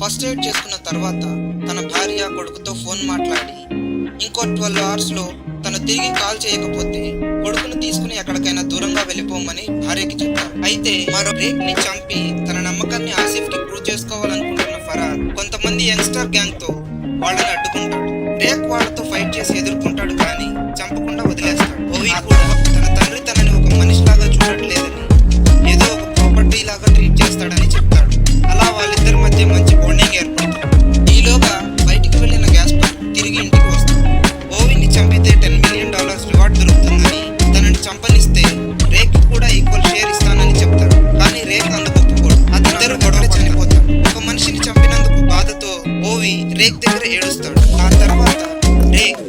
First aid చేసుకున్న తర్వాత తన భార్య కొడుకుతో ఫోన్ మాట్లాడి ఇంకో ట్వెల్వ్ అవర్స్లో తను తిరిగి కాల్ చేయకపోతే కొడుకును తీసుకుని ఎక్కడికైనా దూరంగా వెళ్ళిపోమని భార్యకి చెప్పారు. అయితే మరో రేక్ని చంపి తన నమ్మకాన్ని ఆసిఫ్కి ప్రూవ్ చేసుకోవాలనుకుంటున్న ఫరాద్ కొంతమంది యంగ్స్టర్ గ్యాంగ్తో వాళ్ళని అడ్డుకుంటాడు. రేక్ వాళ్ళతో ఫైట్ చేసి ఎదురు రేక్ దగ్గర ఏడుస్తాడు. ఆ తర్వాత రేక్